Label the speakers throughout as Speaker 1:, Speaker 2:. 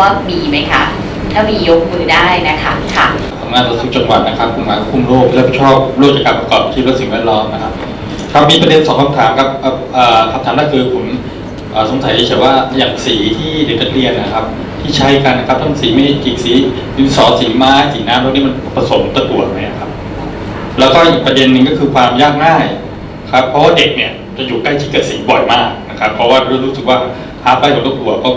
Speaker 1: ว่ามีไหมคะ ถ้ามียกมือได้นะคะค่ะ
Speaker 2: ทำงานต่อสู้จังหวัดนะครับกลุ่มงานคุมโรครับผิดชอบโรคจากการประกอบอาชีพและสิ่งแวดล้อมนะครับครับมีประเด็นสองคำถามครับคำถามแรกคือผมสงสัยเฉยว่าอย่างสีที่เด็กนักเรียนนะครับ ที่ใช้กันนะครับทั้งสีเมจิกสีดินสอสีไม้สีน้ำพวกนี้มันผสมตะกั่วไหมครับ แล้วก็อีกประเด็นหนึ่งก็คือความยากง่ายครับเพราะว่าเด็กเนี่ยจะอยู่ใกล้ชิดกับสีบ่อยมากนะครับ เพราะว่ารู้สึกว่าภาพใกล้ของตะกั่วก็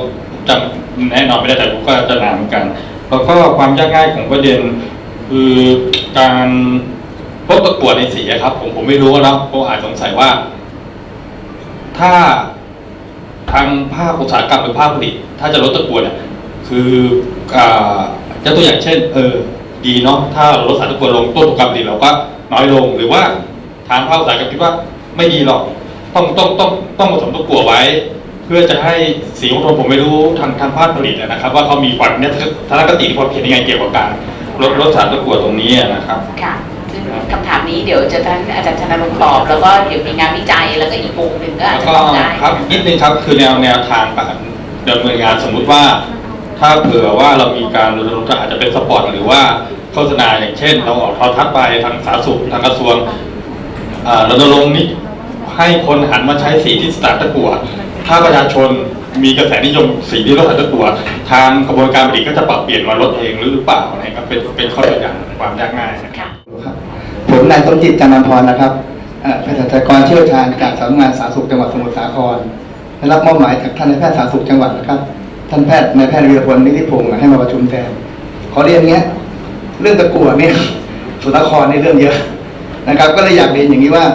Speaker 2: จำ แน่นอนไม่ได้แต่ก็จะนานเหมือนกัน แล้วก็ความยากง่ายของประเด็นคือการลดตะกั่วในสีอะครับ ผมผมไม่รู้นะผมอาจสงสัยว่า ถ้าทางภาคอุตสาหกรรมหรือภาคผลิต ถ้าจะลดตะกั่วเนี่ยคืออ่ายกตัวอย่างเช่น เออ ดีเนาะถ้าลดสารตะกั่วลงต้นทุนการผลิตเราก็น้อยลงหรือว่าทางภาคอุตสาหกรรมคิดว่าไม่ดีหรอก ต้องต้องต้องต้องผสมตะกั่วไว้ พื่อจะให้สีของทนผมไม่รู้ทางทางภาคผลิตนะครับ ว่าเขามีความเนี่ยทัศนคติความเห็นยังไงเกี่ยวกับการลดลดสารตะกั่วตรงนี้นะครับ
Speaker 1: ค่ะซึ่งคำถามนี้เดี๋ยวจะท่านอาจารย์ชนรงค์ตอบ แล้วก็เดี๋ยวมีงานวิจัยแล้วก็อีกมุมหนึ่งก็อาจ
Speaker 2: แล้ว
Speaker 1: จะ
Speaker 2: ก็
Speaker 1: ตอบได้
Speaker 2: ครับนิดนึงครับคือแนวแนวทางการดำเนินงานสมมุติว่า ถ้าเผื่อว่าเรามีการรณรงค์อาจจะเป็นสปอร์ตหรือว่าโฆษณาอย่างเช่น เราออกโทรทัศน์ไปทางสาธารณสุขทางกระทรวงอ่ารณรงค์นี้ให้คนหันมาใช้สีที่สตาร์ตะกั่ว ถ้าประชาชนมีกระแสนิยมสีที่ลดสารตะกั่วทางกระบวนการผลิตก็จะปรับเปลี่ยนมาลดเองหรือเปล่านะครับเป็นเป็นข้อตัวอย่างความยากง่ายนะครับ
Speaker 3: ผมนายสมจิตจันทร์พรนะครับเภสัชกรเชี่ยวชาญจากสำนักงานสาธารณสุขจังหวัดสมุทรสาครได้รับมอบหมายจากท่านนายแพทย์สาธารณสุขจังหวัดนะครับ ท่านแพทย์นายแพทย์วีรพลนิติพงศ์ให้มาประชุมแทนขอเรียนอย่างเงี้ย เรื่องตะกั่วเนี่ยสุนทรครในเรื่องเยอะนะครับ ก็เลยอยากเรียนอย่างนี้ว่า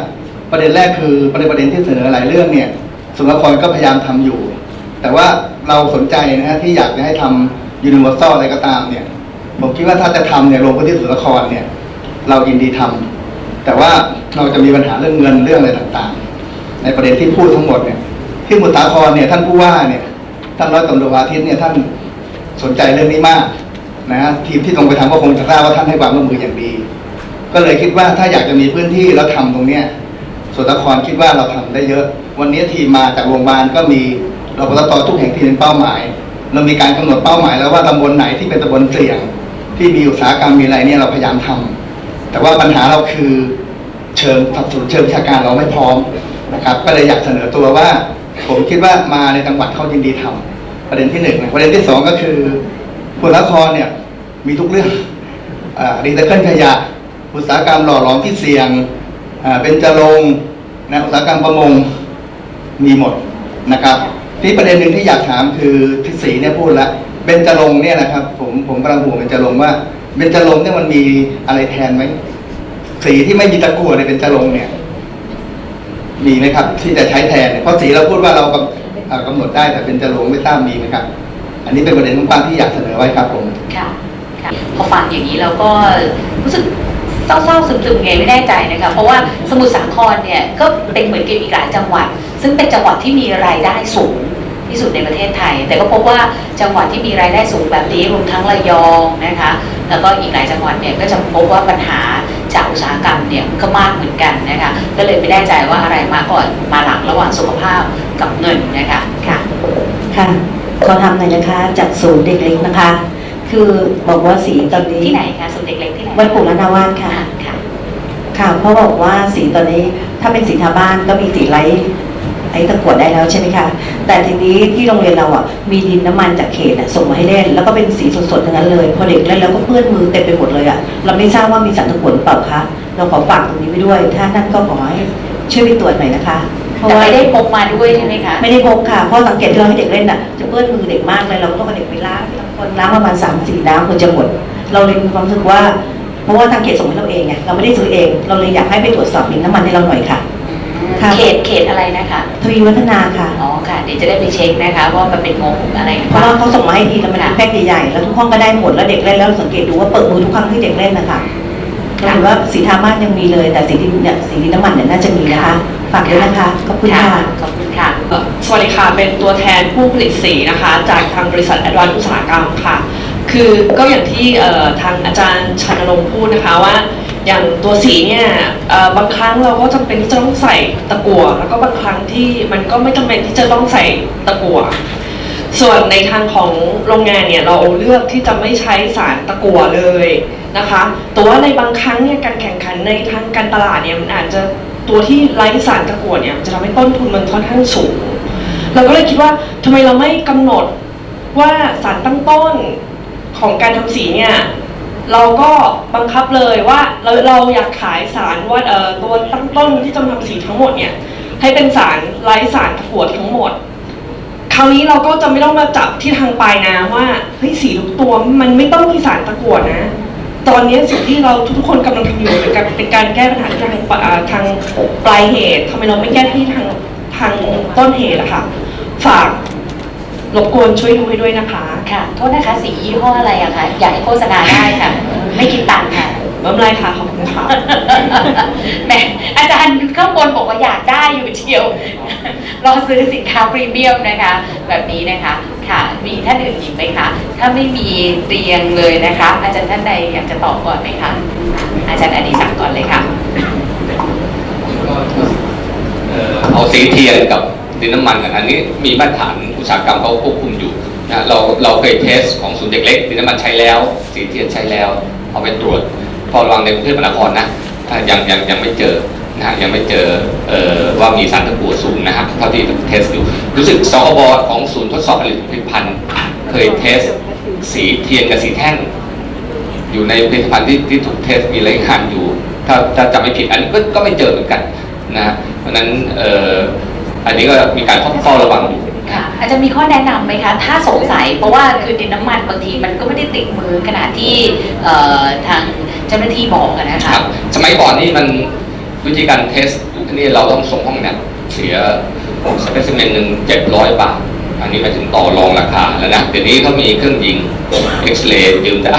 Speaker 3: ประเด็นแรกคือประเด็นประเด็นที่เสนอหลายเรื่องเนี่ย สุนทรครก็พยายามทำอยู่ แต่ว่าเราสนใจนะฮะที่อยากจะให้ทำยูนิเวอร์แซลอะไรก็ตามเนี่ย ผมคิดว่าถ้าจะทำเนี่ยลงพื้นที่สุนทรครเนี่ย เรายินดีทำแต่ว่าเราจะมีปัญหาเรื่องเงินเรื่องอะไรต่างๆ ในประเด็นที่พูดทั้งหมดเนี่ย ที่มุทรสาครเนี่ยท่านผู้ว่าเนี่ยท่านร้อยตำรวจอาทิตย์เนี่ยท่านสนใจเรื่องนี้มากนะฮะทีมที่ลงไปทำก็คงจะทราบว่าท่านให้ความร่วมมืออย่างดี ก็เลยคิดว่าถ้าอยากจะมีพื้นที่แล้วทำตรงเนี้ยสุนทรครคิดว่าเราทำได้เยอะ วันนี้ทีมมาจากโรงพยาบาลก็มีรปตทุกแห่งที่เป็นเป้าหมาย เรามีการกำหนดเป้าหมายแล้วว่าตำบลไหนที่เป็นตำบลเสี่ยง ที่มีอุตสาหกรรมมีอะไรเนี่ยเราพยายามทำแต่ว่าปัญหาเราคือเชิงสับสนุนเชิงวิชาการเราไม่พร้อมนะครับ ก็เลยอยากเสนอตัวว่า ผมคิดว่ามาในจังหวัดเขายินดีทำประเด็นที่หนึ่งนะประเด็นที่สองก็คือพุทธครเนี่ยมีทุกเรื่องรีไซเคิลขยะ อุตสาหกรรมหล่อหลอมที่เสี่ยงอ่าเป็นจรงนะอุตสาหกรรมประมง มีหมดนะครับ ที่ประเด็นหนึ่งที่อยากถามคือที่สีเนี่ยพูดแล้วเบญจรงค์เนี่ยนะครับ ผมผมกำลังห่วงเบญจรงค์ว่าเบญจรงค์เนี่ยมันมีอะไรแทนไหมสีที่ไม่มีตะกั่วในเบญจรงค์เนี่ย มีไหมครับ ที่จะใช้แทนเนี่ยเพราะสีเราพูดว่าเรากำอ่ากำหนดได้แต่เป็นจรงค์ไม่ทราบมีไหมครับ อันนี้เป็นประเด็นกว้างๆที่อยากเสนอไว้ครับผม
Speaker 1: ค่ะค่ะพอฟังอย่างนี้เราก็รู้สึก เศร้าๆซึมๆไงไม่แน่ใจนะคะเพราะว่าสมุทรสาครเนี่ยก็เป็นเหมือนกับอีกหลายจังหวัด ซึ่งเป็นจังหวัดที่มีรายได้สูงที่สุดในประเทศไทย แต่ก็พบว่าจังหวัดที่มีรายได้สูงแบบนี้รวมทั้งระยองนะคะแล้วก็อีกหลายจังหวัดเนี่ยก็จะพบว่าปัญหาจากอุตสาหกรรมเนี่ยก็มากเหมือนกันนะคะก็เลยไม่แน่ใจว่าอะไรมาก่อนมาหลังระหว่างสุขภาพกับเงินนะคะค่ะ
Speaker 4: ค่ะขอทำหน่อยนะคะจากศูนย์เด็กเล็กนะคะ คือบอกว่าสีตอนนี้
Speaker 1: ที่ไหนคะศูนย์เด็กเล็กที่ไหน
Speaker 4: วัดปู่ละนาวาสค่ะ
Speaker 1: ค่ะ ค่ะ
Speaker 4: ค่ะเพราะบอกว่าสีตอนนี้ถ้าเป็นสีทาบ้านก็มีสีไร้ไอ้ตะกรวดได้แล้วใช่ไหมคะ แต่ทีนี้ที่โรงเรียนเราอะมีดินน้ำมันจากเขตอะส่งมาให้เล่น แล้วก็เป็นสีสดๆทั้งนั้นเลย พอเด็กเล่นแล้วก็เปื้อนมือเต็มไปหมดเลยอะ เราไม่ทราบว่ามีสารตะกรวดหรือเปล่าคะ เราขอฝากตรงนี้ไว้ด้วย ถ้านั่นก็ขอให้ช่วยไปตรวจหน่อยนะคะ เพราะ
Speaker 1: แต่
Speaker 4: ว่า
Speaker 1: ไม่ได้พกมาด้วยใช่ไหมคะ
Speaker 4: ไม่ได้พกค่ะเพราะสังเกตที่เราให้เด็กเล่นน่ะจะเปื้อนมือเด็กมากเลยเราก็ต้องเอาเด็กไปล้างทีละคนล้างประมาณสามสี่น้ำควรจะหมด เราเลยมีความรู้สึกว่า เพราะว่าทางเขตส่งให้เราเองไงเราไม่ได้ซื้อเอง เราเลยอยากให้ไปตรวจสอบดินน้ำมันให้เราหน่อยค่ะ ค่ะ
Speaker 1: เขตเขตอะไรนะคะ
Speaker 4: ทวีวัฒนาค่ะ
Speaker 1: อ๋อค่ะเดี๋ยวจะได้ไปเช็คนะคะ ว่ามันเป็นงงอะไรหรือ
Speaker 4: เพ
Speaker 1: เป
Speaker 4: ราะ
Speaker 1: ล่า
Speaker 4: ว่าเขาส่งมาให้ทีแล้วมันเป็นแพ็คใหญ่ๆแล้วทุกห้องก็ได้หมดแล้วเด็กเล่นแล้วเราสังเกตดูว่าเปิดมือทุกครั้งที่เด็กเล่นนะคะ เราเห็นว่าสีทามาสยังมีเลย แต่สีดินเนี่ยสีดินน้ำมันเนี่ยน่าจะมีนะคะ ฝากด้วยนะคะขอบคุณค่ะ
Speaker 1: ขอบคุณค่ะ
Speaker 5: เอ่อสวัสดีค่ะเป็นตัวแทนผู้ผลิตสีนะคะ จากทางบริษัทแอดวานอุตสาหกรรมค่ะ คือก็อย่างที่เอ่อทางอาจารย์ชานรงค์พูดนะคะว่าอย่างตัวสีเนี่ยเอ่อบางครั้งเราก็จำเป็นที่จะต้องใส่ตะกั่วแล้วก็บางครั้งที่มันก็ไม่จำเป็นที่จะต้องใส่ตะกั่ว ส่วนในทางของโรงงานเนี่ยเราเลือกที่จะไม่ใช้สารตะกั่วเลยนะคะแต่ว่าในบางครั้งเนี่ยการแข่งขันในทางการตลาดเนี่ยมันอาจจะตัวที่ไร้สารตะกั่วเนี่ยจะทำให้ต้นทุนมันค่อนข้างสูง เราก็เลยคิดว่าทำไมเราไม่กำหนดว่าสารตั้งต้นของการทำสีเนี่ยเราก็บังคับเลยว่าเราเราอยากขายสารว่าเออตัวตั้งต้นที่จะทำสีทั้งหมดเนี่ยให้เป็นสารไร้สารตะกั่วทั้งหมด คราวนี้เราก็จะไม่ต้องมาจับที่ทางปลายนะว่าเฮ้ยสีทุกตัวมันไม่ต้องมีสารตะกั่วนะ ตอนนี้สิ่งที่เราทุกๆคนกำลังทำอยู่เป็นการเป็นการแก้ปัญหาที่ทางปลาอ่าทางปลายเหตุทำไมเราไม่แก้ที่ทางทางต้นเหตุอะค่ะฝากรบกวนช่วยดูให้ด้วยนะคะ
Speaker 1: ค่ะ โทษนะคะสียี่ห้ออะไรอะคะอยากให้โฆษณาได้ค่ะ ไม่คิดตังค์ค่ะ
Speaker 5: ไม่เป็นไรค่ะขอบคุณค่ะ
Speaker 1: แหมอาจารย์ข้างบนบอกว่าอยากได้อยู่เชียวรอซื้อสินค้าพรีเมียมนะคะ แบบนี้นะคะ ค่ะ มีท่านอื่นอีกไหมคะ ถ้าไม่มีเรียงเลยนะคะ อาจารย์ท่านใดอยากจะตอบก่อนไหมคะ อาจารย์อดิศักดิ์ก่อนเลยค่ะ
Speaker 6: เอาสีเทียนกับดินน้ำมันกันอันนี้มีมาตรฐานอุตสาหกรรมเขาควบคุมอยู่นะเราเราเคยเทสของศูนย์เด็กเล็กดินน้ำมันใช้แล้ว สีเทียนใช้แล้ว เอาไปตรวจ ฝ้าระวังในกรุงเทพมหานครนะอ่ายังยังยังไม่เจอนะยังไม่เจอเอ่อว่ามีสารตะกั่วสูงนะครับเท่าที่เทสอยู่รู้สึกสอบอของศูนย์ทดสอบผลิตภัณฑ์เคยเทสสีเทียนกับสีแท่ง อยู่ในผลิตภัณฑ์ที่ที่ถูกเทสมีรายงานอยู่ ถ้าถ้าจำไม่ผิดอันนี้ก็ก็ไม่เจอเหมือนกันนะเพราะฉะนั้นเอ่ออันนี้ก็มีการเฝ้าระวังอยู่
Speaker 1: ค่ะอาจจะมีข้อแนะนำไหมคะ ถ้าสงสัยเพราะว่าคือดินน้ำมันบางทีมันก็ไม่ได้ติดมือขนาดที่เอ่อทางเจ้าหน้าที่บอกอะนะ
Speaker 6: ค
Speaker 1: คะ
Speaker 6: รับ สมัยก่อนนี่มันวิธีการเทสนี่เราต้องส่งห้องแลบเสียสเปซิเมนหนึ่งเจ็ดร้อยบาท อันนี้ไปถึงต่อรองราคาแล้วนะเดี๋ยวนี้เขามีเครื่องยิงเอ็กซเรย์ยืมได้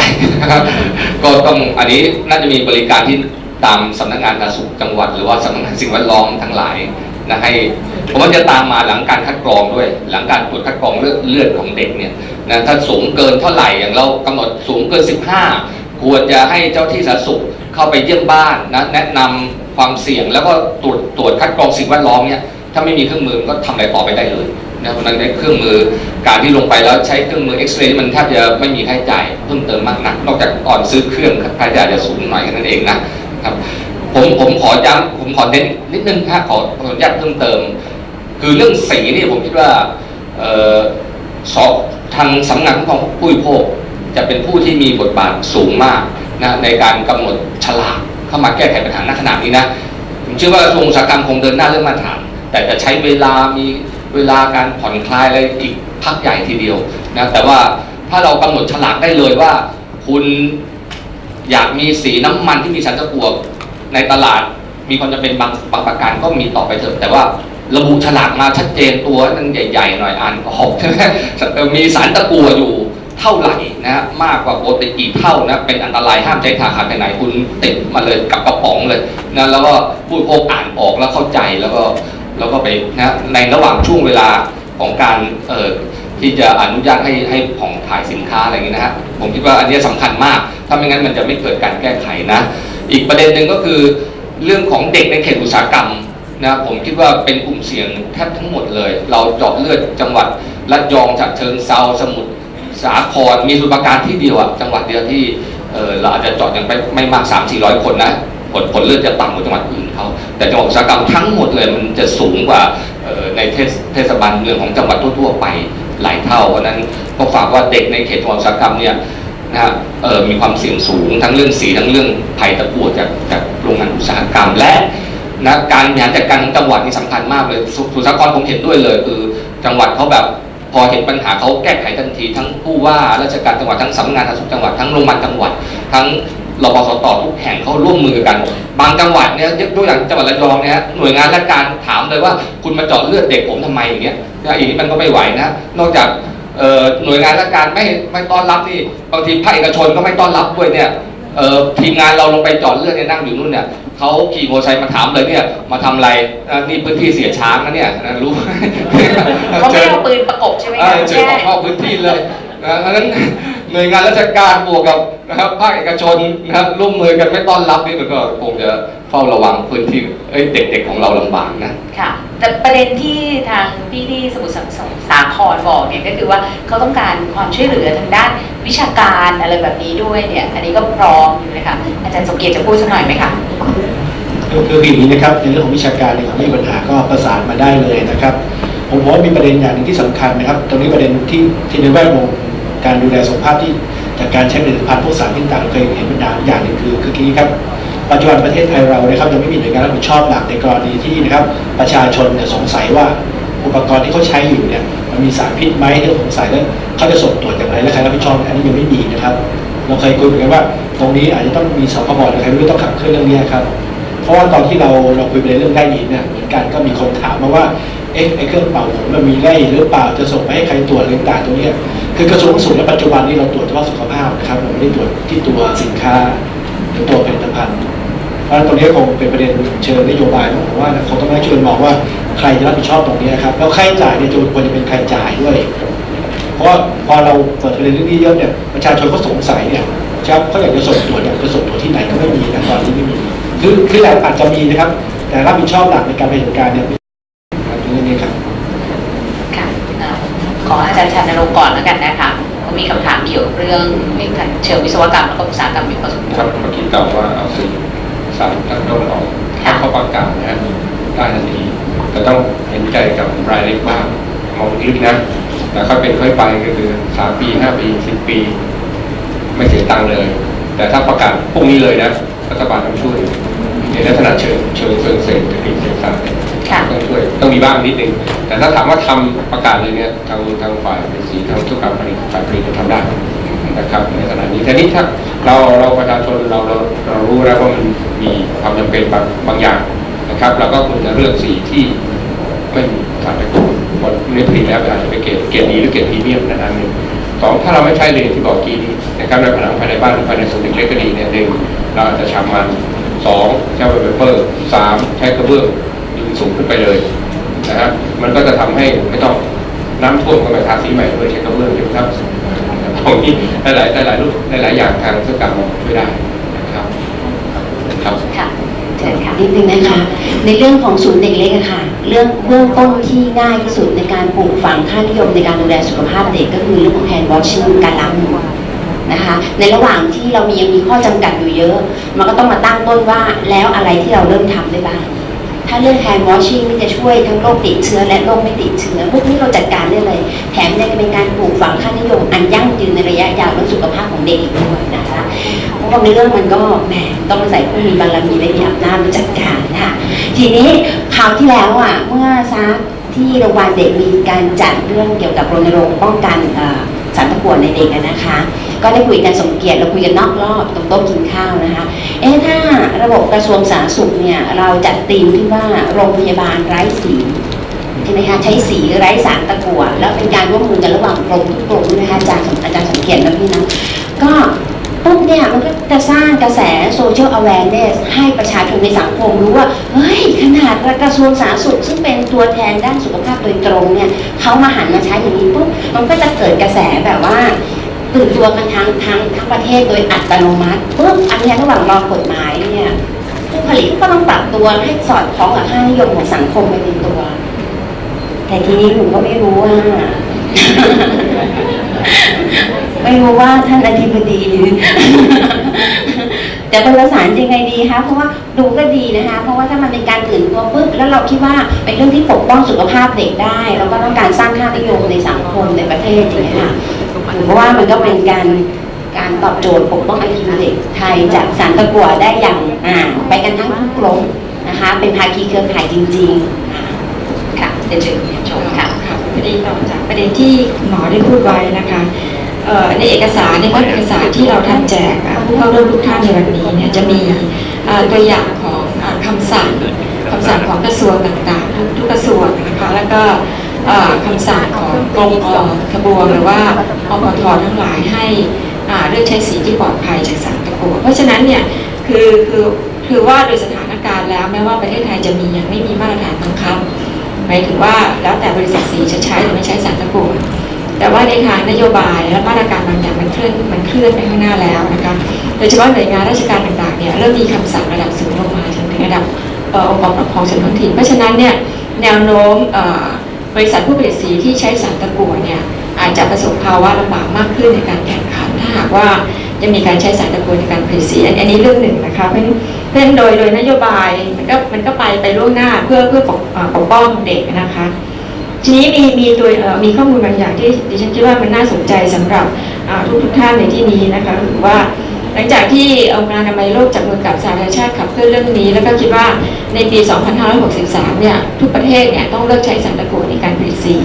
Speaker 6: ก็ต้องอันนี้น่าจะมีบริการที่ตามสำนักงานสาธารณสุขจังหวัด หรือว่าสำนักงานสิ่งแวดล้อมทั้งหลายนะให้ ผมว่าจะตามมาหลังการคัดกรองด้วย หลังการตรวจคัดกรองเลือดเลือดของเด็กเนี่ยนะถ้าสูงเกินเท่าไหร่อย่างเรากำหนดสูงเกิน 15 ควรจะให้เจ้าที่สาธารณสุขเข้าไปเยี่ยมบ้านนะแนะนำความเสี่ยงแล้วก็ตรวจตรวจคัดกรองสิ่งแวดล้อมเนี่ยถ้าไม่มีเครื่องมือก็ทำอะไรต่อไปได้เลยนะเพราะนั้นในเครื่องมือการที่ลงไปแล้วใช้เครื่องมือเอ็กซเรย์มันแทบจะไม่มีค่าใช้จ่ายเพิ่มเติมมากนัก นอกจากก่อนซื้อเครื่องค่าใช้จ่ายจะสูงหน่อยแค่นั้นเองนะครับผมผมขอย้ำผมขอเน้นนิดนึงนะขอขออนุญาตเพิ่มเติม คือเรื่องสีนี่ผมคิดว่าออสอบทางสำนักงานคุ้มครองผู้บริโภคจะเป็นผู้ที่มีบทบาทสูงมากนะในการกำหนดฉลากเข้ามาแก้ไขปัญหาณขณะนี้นะผมเชื่อว่ากระทรวงอุตสาหกรรมคงเดินหน้าเรื่องมาตรฐาน แต่จะใช้เวลามีเวลาการผ่อนคลายอะไรอีกพักใหญ่ทีเดียวนะแต่ว่าถ้าเรากำหนดฉลากได้เลยว่า คุณอยากมีสีน้ำมันที่มีสารตะกั่วในตลาด มีความจำเป็นบางบางประการก็มีต่อไปเถอะแต่ว่า ระบุฉลากมาชัดเจนตัวมันใหญ่ๆหน่อยอ่านออกใช่ไหมมีสารตะกั่วอยู่เท่าไหร่นะมากกว่าปกติกี่เท่านะเป็นอันตรายห้ามใช้ทางหาไปไหนคุณติดมาเลยกับกระป๋องเลยนะแล้วก็ผู้บริโภคอ่านออกแล้วเข้าใจแล้วก็แล้วก็ไปนะในระหว่างช่วงเวลาของการเอ่อที่จะอนุญาตให้ให้ผ่องถ่ายสินค้าอะไรอย่างนี้นะฮะผมคิดว่าอันนี้สำคัญมาก ถ้าไม่งั้นมันจะไม่เกิดการแก้ไขนะ อีกประเด็นหนึ่งก็คือเรื่องของเด็กในเขตอุตสาหกรรม นะผมคิดว่าเป็นกลุ่มเสี่ยงแทบทั้งหมดเลย เราเจาะเลือดจังหวัดระยองจากเชิงเซาสมุทรสาครมีสุรปราการที่เดียวอะจังหวัดเดียวที่เออเราอาจจะเจาะยังไม่ไม่มาก 3 4 0 0 คนนะผลผลเลือดจะต่ำกว่าจังหวัดอื่นเขาแต่จังหวัดอุตสาหกรรมทั้งหมดเลยมันจะสูงกว่าในเทศเทศบาลเมืองของจังหวัดทั่วๆไปหลายเท่าเพราะนั้นก็ฝากว่าเด็กในเขตจังหวัดอุตสาหกรรมเนี่ยนะฮะมีความเสี่ยงสูงทั้งเรื่องสีทั้งเรื่องภัยตะกั่วจากจากโรงงานอุตสาหกรรมและ นะการบริหารจัดการของจังหวัดนี่สำคัญมากเลยสุสุสาครผมเห็นด้วยเลย คือจังหวัดเขาแบบพอเห็นปัญหาเขาแก้ไขทันทีทั้งผู้ว่าราชการจังหวัดทั้งสำนักงานสาธารณสุขจังหวัดทั้งโรงพยาบาลจังหวัด ทั้งรปสตทุกแห่งเขาร่วมมือกัน บางจังหวัดเนี่ยยกตัวอย่างจังหวัดระยองเนี่ยหน่วยงานราชการถามเลยว่าคุณมาเจาะเลือดเด็กผมทำไมอย่างเงี้ยอย่างนี้มันก็ไม่ไหวนะนอกจากหน่วยงานราชการไม่ไม่ต้อนรับนี่บางทีภาคเอกชนก็ไม่ต้อนรับด้วยเนี่ยทีมงานเราลงไปจอดเลือดเนี่ยนั่งอยู่นู่นเนี่ย เขาขี่มอเตอร์ไซค์มาถามเลยเนี่ยมาทำอะไรอ่านี่พื้นที่เสียช้างนะเนี่ยนะรู้
Speaker 1: เขาไม่ได้เอาปืนประกบใช่ไหม
Speaker 6: เอ
Speaker 1: คะ
Speaker 6: อเจอ
Speaker 1: แค่
Speaker 6: ของเข้าพื้นที่เลยนะเพราะฉะนั้นหน่วยงานราชการบวกกับนะครับภาคเอกชนนะครับร่วมมือกันไม่ต้อนรับนี่มันก็คงจะเฝ้าระวังพื้นที่เอ้ยเด็กๆของเราลำบากนะ
Speaker 1: ค่ะ แต่ประเด็นที่ทางพี่ที่สมุทรสาครบอกเนี่ยก็คือว่าเขาต้องการความช่วยเหลือทางด้านวิชาการอะไรแบบนี้ด้วยเนี่ยอันนี้ก็พร้อมอยู่เลยค่ะอาจารย์สมเกียรติจะพูดสักหน่อยไหมคะ
Speaker 7: คือคืออย่างนี้นะครับในเรื่องของวิชาการเนี่ยไม่มีปัญหาก็ประสานมาได้เลยนะครับผมว่ามีประเด็นอย่างหนึ่งที่สำคัญนะครับ ตรงนี้ประเด็นที่ที่ในแวดวงการดูแลสุขภาพที่จากการใช้ผลิตภัณฑ์พวกสารพิษต่างๆเราเคยเห็นปัญหาอย่างหนึ่งคือคืออย่างนี้ครับ ปัจจุบันประเทศไทยเรานะครับยังไม่มีหน่วยงานรับผิดชอบหลักในกรณีที่นะครับประชาชนเนี่ยสงสัยว่าอุปกรณ์ที่เขาใช้อยู่เนี่ยมันมีสารพิษไหมที่เขาสงสัยแล้วเขาจะส่งตรวจอย่างไรและใครรับผิดชอบอันนี้ยังไม่มีนะครับ เราเคยคุยกันว่า ตรงนี้อาจจะต้องมีสคบหรือใครไม่รู้ต้องขับเคลื่อนเรื่องนี้ครับเพราะว่าตอนที่เราเราคุยไประเด็นเรื่องไร่ดินเนี่ยเหมือนกันก็มีคนถามมาว่าเอ๊ะไอ้เครื่องเป่าผมมันมีไรหรือเปล่าจะส่งไปให้ใครตรวจอะไรต่างตรงนี้คือกระทรวงสุขและปัจจุบันนี้เราตรวจเฉพาะสุขภาพนะครับเราไม่ได้ตรวจที่ตัวสินค้าหรือตัวผลิตภัณฑ์ เพราะฉะนั้นตรงนี้คงเป็นประเด็นเชิงนโยบายผมว่าเขาต้องให้ช่วยมองว่าใครจะรับผิดชอบตรงนี้ครับแล้วค่าใช้จ่ายเนี่ยจะควรจะเป็นใครจ่ายด้วย เพราะว่าพอเราเปิดประเด็นเรื่องนี้เยอะเนี่ยประชาชนก็สงสัยเนี่ยครับเขาอยากจะส่งตรวจอยากจะส่งตรวจที่ไหนก็ไม่มีนะตอนนี้ไม่มีคือคือแหละอาจจะมีนะครับ แต่รับผิดชอบหลักในการบริหารการเนี่ยครับเรื่องนี้ครับ
Speaker 1: ค่ะเอ่อขออาจารย์ชันนรงค์ก่อนแล้วกันนะคะก็มีคำถามเกี่ยวกับเรื่องเชิงวิศวกรรมแล้วก็อุตสาหกรรมอยู่พอสมค
Speaker 6: ควรับ
Speaker 1: ร
Speaker 6: เมื่อกี้กล่าวว่าเอาสิ่ งสารตั้งต้นออกถ้าเขาประกาศนะฮะได้ทันทีแต่ต้องเห็นใจกับรายเล็กบ้างมองลึกนะแต่ค่อยเป็นค่อยไปก็คือสามปีห้าปีสิบปี ไม่เสียตังค์เลย แต่ถ้าประกาศพรุ่งนี้เลยนะรัฐบาลต้องช่วยในลักษณะเชิงเชิงเชิงเศรษฐกิจเศรษฐศาสตร์เนี่ย
Speaker 1: ค่ะ
Speaker 6: ต้องช่วยต้องมีบ้างนิดนึงแต่ถ้าถามว่าทำประกาศเลยเนี่ยทางทางฝ่ายเป็นสีทางธุรกรรมผลิตฝ่ายผลิตจะทำได้นะครับในขณะนี้แต่นี้ถ้า เราเราประชาชนเราเราเรารู้แล้วว่ามันมีความจำเป็นบางบางอย่างนะครับเราก็ควรจะเลือกสีที่ไม่มีสารตะกั่วคนในผลิตแล้วอาจจะไปเกรดเกรดดีหรือเกรดพรีเมียมนะอันหนึ่งสองถ้าเราไม่ใช้เลยที่บอกกี้นี้นะครับในผนังภายในบ้านหรือภายในส่วนเล็กๆก็ดีเนี่ยหนึ่งเราอาจจะชำมันสองใช้ไวเปอร์สามใช้กระเบื้องยืนสูงขึ้นไปเลยนะฮะมันก็จะทำให้ไม่ต้องน้ำท่วมก็ไปทาสีใหม่ด้วยใช้กระเบื้องใช่ไหมครับ ตรงนี้หลายๆหลายๆรูปหลายๆอย่างทางธุรกรรมช่วยได้นะครับครับ
Speaker 1: ค่ะเชิญค่ะ
Speaker 8: นิดนึงนะคะ ในเรื่องของศูนย์เด็กเล็กอะค่ะ เรื่องเบื้องต้นที่ง่ายที่สุดในการปลูกฝังค่านิยมในการดูแลสุขภาพเด็กก็คือเรื่องของแฮนด์วอชชิ่งการล้างมือนะคะ ในระหว่างที่เรามียังมีข้อจำกัดอยู่เยอะ มันก็ต้องมาตั้งต้นว่าแล้วอะไรที่เราเริ่มทำได้บ้าง ถ้าเรื่องแฮนด์วอชชิ่งนี่จะช่วยทั้งโรคติดเชื้อและโรคไม่ติดเชื้อพวกนี้เราจัดการได้เลย แถมยังเป็นการปลูกฝังค่านิยมอันยั่งยืนในระยะยาวเรื่องสุขภาพของเด็กอีกด้วยนะคะเพราะว่าในเรื่องมันก็แหมต้องอาศัยผู้มีบารมีและมีอำนาจมาจัดการนะคะทีนี้คราวที่แล้วอะเมื่อซักที่โรงพยาบาลเด็กมีการจัดเรื่องเกี่ยวกับรณรงค์ป้องกันสารตะกั่วในเด็กนะคะ ก็ได้คุยกันสมเกียรติเราคุยกันนอกรอบตรงโต๊ะกินข้าวนะคะ เอ๊ะถ้าระบบกระทรวงสาธารณสุขเนี่ยเราจัดธีมที่ว่าโรงพยาบาลไร้สีใช่ไหมคะใช้สีไร้สารตะกั่วแล้วเป็นการร่วมมือกันระหว่างกรมทุกกรมนะคะอาจารย์อาจารย์สมเกียรตินะพี่นะก็ปุ๊บเนี่ยมันก็จะสร้างกระแสโซเชียล awareness ให้ประชาชนในสังคมรู้ว่า เฮ้ย ขนาดกระทรวงสาธารณสุข ซึ่งเป็นตัวแทนด้านสุขภาพโดยตรงเนี่ยเขามาหันมาใช้อย่างนี้ปุ๊บมันก็จะเกิดกระแสแบบว่า ตื่นตัวกันทั้งทั้งทั้งประเทศโดยอัตโนมัติปุ๊บอันนี้ระหว่างรอกฎหมายเนี่ยผู้ผลิตก็ต้องปรับตัวให้สอดคล้องกับค่านิยมของสังคมไปในตัว แต่ทีนี้หนูก็ไม่รู้ว่า ไม่รู้ว่าท่านอธิบดีจะประสานยังไงดีคะเพราะว่าดูก็ดีนะคะ เพราะว่าถ้ามันเป็นการตื่นตัวปุ๊บแล้วเราคิดว่าเป็นเรื่องที่ปกป้องสุขภาพเด็กได้ แล้วก็ต้องการสร้างค่านิยมในสังคมในประเทศอย่างเงี้ยค่ะ เพราะว่ามันก็เป็นการการตอบโจทย์ปกป้องอายุเด็กไทยจากสารตะกั่วได้อย่างอ่าไปกันทั้งทุกกรมนะคะเป็นภาคีเครือข่ายจริงๆค่ะ
Speaker 1: ค่ะเดี๋ยวเชิญชมค่ะ
Speaker 9: ค่ะพอดีต่อจากประเด็นที่หมอได้พูดไว้นะคะในเอกสารในข้อเอกสารที่เราทำแจกอะผู้เข้าร่วมทุกท่านในวันนี้เนี่ยจะมีตัวอย่างของเอ่อคำสั่งคำสั่งของกระทรวงต่างๆ ทุกกระทรวงนะคะแล้วก็ คำสั่งของกรมอทบวงหรือว่าอปททั้งหลายให้เลือกใช้สีที่ปลอดภัยจากสารตะกั่วเพราะฉะนั้นเนี่ยคือคือคือว่าโดยสถานการณ์แล้วแม้ว่าประเทศไทยจะมียังไม่มีมาตรฐานบังคับหมายถึงว่าแล้วแต่บริษัทสีจะใช้หรือไม่ใช้สารตะกั่วแต่ว่าในทางนโยบายและมาตรการบางอย่างมันเคลื่อนมันเคลื่อนไปข้างหน้าแล้วนะคะโดยเฉพาะหน่วยงานราชการต่างๆเนี่ยเริ่มมีคำสั่งระดับสูงลงมาถึงระดับเอ่อองค์กรปกครองส่วนท้องถิ่นเพราะฉะนั้นเนี่ยแนวโน้มเอ่อ บริษัทผู้ผลิตสีที่ใช้สารตะกั่วเนี่ยอาจจะประสบภาวะลำบากมากขึ้นในการแข่งขันถ้าหากว่ายังมีการใช้สารตะกั่วในการผลิตสีอันนี้เรื่องหนึ่งนะคะเพราะฉะนั้นเพราะโดยโดยนโยบายมันก็มันก็ไปไปล่วงหน้าเพื่อเพื่อปกปกป้องเด็กนะคะ ทีนี้มีมีตัวมีข้อมูลบางอย่างที่ดิฉันคิดว่ามันน่าสนใจสำหรับทุกทุกท่านในที่นี้นะคะหรือว่าหลังจากที่องค์การอนามัยโลกจับมือกับสหประชาชาติขับเคลื่อนเรื่องนี้ แล้วก็คิดว่าในปี 2563 เนี่ย ประเทศเนี่ยต้องเลิกใช้สารตะกั่วในการผลิตสี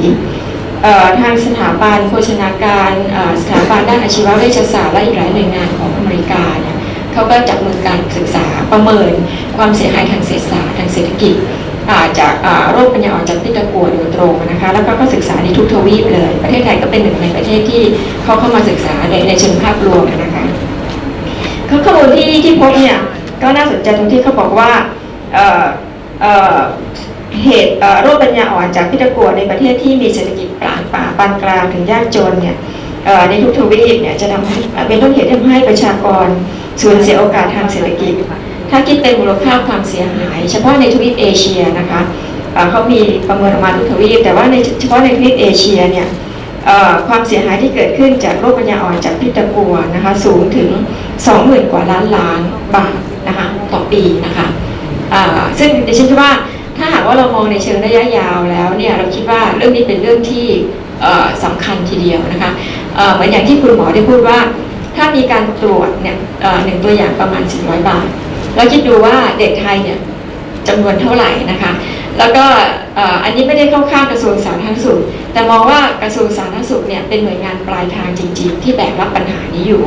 Speaker 9: ทางสถาบันโภชนาการสถาบันด้านอาชีววิทยาศาสตร์และอีกหลายหน่วยงานของอเมริกาเนี่ยเขาก็จับมือการศึกษาประเมินความเสียหายทางเศรษฐศาสตร์ทางเศรษฐกิจจากโรคปัญญาอ่อนจากพิษตะกัวโดยตรงนะคะแล้วก็ก็ศึกษาในทุกทวีปเลย ประเทศไทยก็เป็นหนึ่งในประเทศที่เขาเข้ามาศึกษาในในเชิงภาพรวมนะคะข้อข้อมูลที่ที่พบเนี่ยก็น่าสนใจตรงที่เขาบอกว่า เหตุโรคปัญญาอ่อนจากพิษตะกัวในประเทศที่มีเศรษฐกิจปานป่าปานกลางถึงยากจนเนี่ยในทุกทวีปเนี่ยจะทำให้เป็นต้นเหตุทำให้ประชากรสูญเสียโอกาสทางเศรษฐกิจ ถ้าคิดเป็นมูลค่าความเสียหาย เฉพาะในทวีปเอเชียนะคะเขามีประเมินออกมาทุกทวีปแต่ว่าในเฉพาะในทวีปเอเชียเนี่ยความเสียหายที่เกิดขึ้นจากโรคปัญญาอ่อนจากพิษตะกัวนะคะสูงถึง 20,000 กว่าล้านล้านบาทนะคะต่อปีนะคะซึ่งดิฉันคิดว่า ถ้าหากว่าเรามองในเชิงระยะยาวแล้วเนี่ยเราคิดว่าเรื่องนี้เป็นเรื่องที่เอ่อสำคัญทีเดียวนะคะเหมือนอย่างที่คุณหมอได้พูดว่า ถ้ามีการตรวจเนี่ยหนึ่งตัวอย่างประมาณ 400 บาท เราคิดดูว่าเด็กไทยเนี่ยจำนวนเท่าไหร่นะคะ แล้วก็อันนี้ไม่ได้เข้าข้างกระทรวงสาธารณสุข แต่มองว่ากระทรวงสาธารณสุขเนี่ยเป็นหน่วยงานปลายทางจริง ๆ ที่แบกรับปัญหานี้อยู่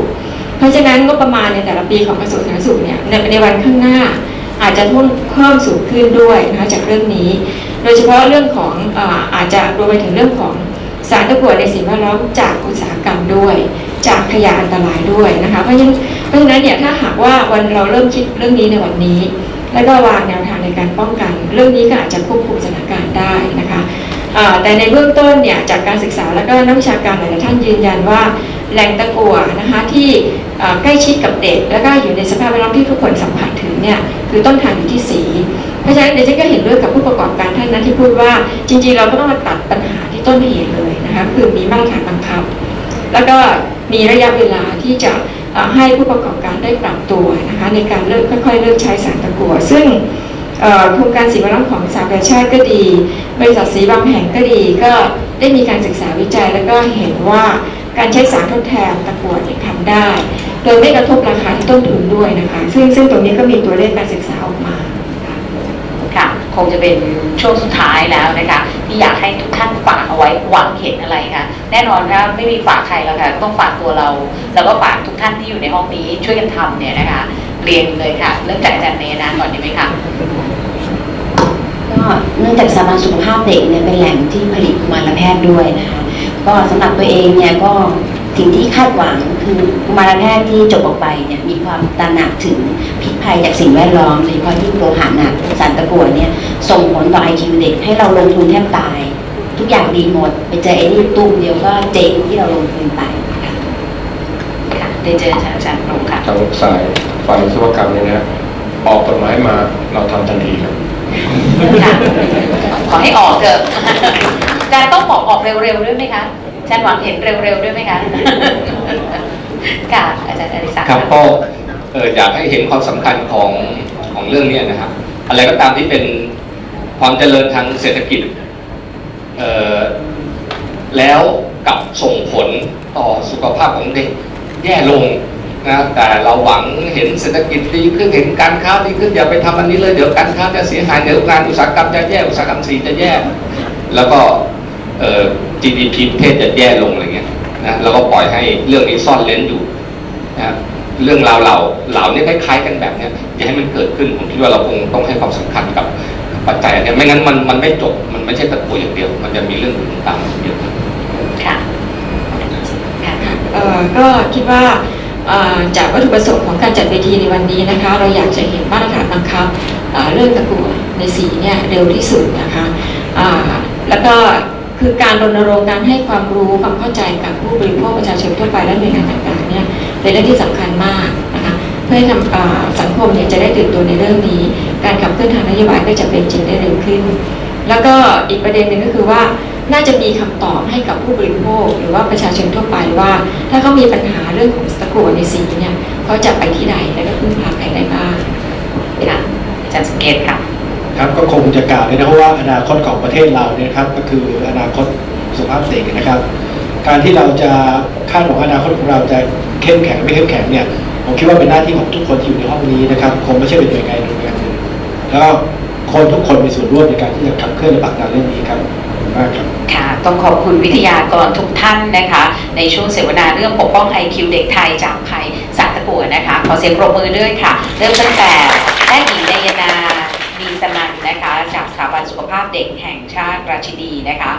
Speaker 9: เพราะฉะนั้นงบประมาณในแต่ละปีของกระทรวงสาธารณสุขเนี่ยในวันข้างหน้า อาจจะเพิ่มเพิ่มสูงขึ้นด้วยนะคะจากเรื่องนี้ โดยเฉพาะเรื่องของเอ่อาจจะรวมไปถึงเรื่องของสารตะกั่วในสิ่งแวดล้อมจากอุตสาหกรรมด้วย จากขยะอันตรายด้วยนะคะเพราะฉะนั้นเพราะฉะนั้นเนี่ยถ้าหากว่าวันเราเริ่มคิดเรื่องนี้ในวันนี้ แล้วก็วางแนวทางในการป้องกัน เรื่องนี้ก็อาจจะควบคุมสถานการณ์ได้นะคะแต่ในเบื้องต้นเนี่ยจากการศึกษาแล้วก็นักวิชาการหลายท่านยืนยันว่า แหล่งตะกั่วนะคะที่ใกล้ชิดกับเด็ก แล้วก็อยู่ในสภาพแวดล้อมที่ทุกคนสัมผัสถึงเนี่ยคือต้นทางอยู่ที่สี เพราะฉะนั้นเดี๋ยวฉันก็เห็นด้วยกับผู้ประกอบการท่านนั้นที่พูดว่าจริงๆ เราก็ต้องมาตัดปัญหาที่ต้นเหตุเลยนะคะคือมีมาตรฐานบังคับ แล้วก็มีระยะเวลาที่จะให้ผู้ประกอบการได้ปรับตัวนะคะในการเลิกค่อยๆเลิกใช้สารตะกั่วซึ่งโครงการสีวรังของสหประชาชาติก็ดี บริษัทสีบางแห่งก็ดี ก็ได้มีการศึกษาวิจัยแล้วก็เห็นว่า การใช้สารทดแทนตะกั่วเนี่ยทำได้ โดยไม่กระทบราคาที่ต้นทุนด้วยนะคะ ซึ่งซึ่งตรงนี้ก็มีตัวเลขการศึกษาออกมา
Speaker 1: ค่ะคงจะเป็นช่วงสุดท้ายแล้วนะคะที่อยากให้ทุกท่านฝากเอาไว้หวังเห็นอะไรคะแน่นอนค่ะไม่มีฝากใครแล้วค่ะต้องฝากตัวเรา แล้วก็ฝากทุกท่านที่อยู่ในห้องนี้ช่วยกันทำเนี่ยนะคะเรียนเลยค่ะ เริ่มจากอาจารย์เมย์นะก่อนดีไหมคะ
Speaker 8: ก็เนื่องจากสถาบันสุขภาพเด็กเนี่ยเป็นแหล่งที่ผลิตกุมารแพทย์ด้วยนะคะ ก็สำหรับตัวเองเนี่ยก็สิ่งที่คาดหวังคือกุมารแพทย์ที่จบออกไปเนี่ยมีความตระหนักถึงพิษภัยจากสิ่งแวดล้อมโดยเฉพาะที่โลหะหนักสารตะกั่วเนี่ยส่งผลต่อไอคิวเด็กให้เราลงทุนแทบตาย ทุกอย่างดีหมด ไปเจอไอ้นี่ตุ้มเดียวก็เจ๊งที่เราลงทุนไปค่ะ
Speaker 1: ค่ะได้เจออาจารย์อาจารย์รงค์ค่ะ
Speaker 10: ทางสายฝ่ายวิศวกรรมเนี่ยนะออกกฎหมายมาเราทำทันทีครับ
Speaker 1: ค่ะขอให้ออกเถอะอา จารย์ต้องบอกออกเร็วๆด้วยไหมคะอาจารย์หวังเห็นเร็วๆด้วยไหมคะค่ะอาจารย์อริศักดิ์
Speaker 6: ครับก็เอออยากให้เห็นความสำคัญของของเรื่องเนี้ยนะครับ อะไรก็ตามที่เป็นความเจริญทางเศรษฐกิจเอ่อแล้วกลับส่งผลต่อสุขภาพของเด็กแย่ลงนะแต่เราหวังเห็นเศรษฐกิจดีขึ้นเห็นการค้าดีขึ้นอย่าไปทำอันนี้เลยเดี๋ยวการค้าจะเสียหายเดี๋ยวงานอุตสาหกรรมจะแย่อุตสาหกรรมสีจะแย่แล้วก็เอ่อ GDP ประเทศจะแย่ลงอะไรเงี้ยนะแล้วก็ปล่อยให้เรื่องนี้ซ่อนเล้นอยู่นะครับเรื่องราวเหล่าเหล่านี้คล้ายๆกันแบบเนี้ยอย่าให้มันเกิดขึ้นผมคิดว่าเราคงต้องให้ความสำคัญกับปัจจัยอันเนี้ยไม่งั้นมันมันไม่จบมันไม่ใช่ตะปูอย่างเดียว มันจะมีเรื่องอื่นตามมาเยอะ
Speaker 1: ค่ะค่ะ
Speaker 9: เอ่อก็คิดว่าเอ่อจากวัตถุประสงค์ของการจัดเวทีในวันนี้นะคะ เราอยากจะเห็นมาตรฐานบังคับเอ่อเรื่องตะกั่วในสีเนี่ยเร็วที่สุดนะคะอ่าแล้วก็ คือการรณรงค์การให้ความรู้ความเข้าใจกับผู้บริโภคประชาชนทั่วไปและหน่วยงานต่างๆเนี่ยเป็นเรื่องที่สำคัญมากนะคะเพื่อให้นำสังคมเนี่ยจะได้ตื่นตัวในเรื่องนี้ การขับเคลื่อนทางนโยบายก็จะเป็นจริงได้เร็วขึ้น แล้วก็อีกประเด็นหนึ่งก็คือว่าน่าจะมีคำตอบให้กับผู้บริโภค หรือว่าประชาชนทั่วไปว่า ถ้าเขามีปัญหาเรื่องของตะกั่วในสีเนี่ยเขาจะไปที่ไหนแล้วก็พึ่งพาใครได้บ้าง
Speaker 1: ค่ะอาจารย์สเกตค่ะ
Speaker 7: ครับก็คงจะกล่าวเลยนะเพราะว่าอนาคตของประเทศเราเนี่ยครับก็คืออนาคตสุขภาพเด็กนะครับ การที่เราจะคาดหวังอนาคตของเราจะเข้มแข็งไม่เข้มแข็งเนี่ยผมคิดว่าเป็นหน้าที่ของทุกคนที่อยู่ในห้องนี้นะครับคงไม่ใช่เป็นหน่วยงานหน่วยงานหนึ่งแล้วก็คนทุกคนมีส่วนร่วมในการที่จะขับเคลื่อนและผลักดันเรื่องนี้ครับมากครับ
Speaker 1: ค่ะต้องขอบคุณวิทยากรทุกท่านนะคะ ในช่วงเสวนาเรื่องปกป้อง IQ เด็กไทยจากภัยสัตว์ตะกัวนะคะ ขอเสียงปรบมือด้วยค่ะ เริ่มตั้งแต่แพทย์หญิงนายนา สนันนะคะ จากสถาบันสุขภาพเด็กแห่งชาติราชินีนะคะ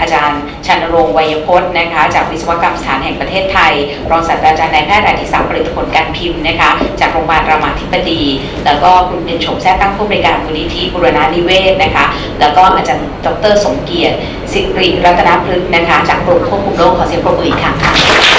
Speaker 1: อาจารย์ชันรงค์ไวยพจน์นะคะจากวิศวกรรมสถานแห่งประเทศไทย รองศาสตราจารย์นายแพทย์อดิศักดิ์ผลิตผลการพิมพ์นะคะ จากโรงพยาบาลรามาธิบดี แล้วก็คุณเป็นชมแท้ตั้งผู้บริการมูลนิธิบุรณานิเวศนะคะ แล้วก็อาจารย์ดรสมเกียรติสิริรัตนพฤกษ์นะคะ จากกรมควบคุมโรคขอเสียงปรบมืออีกครั้งค่ะ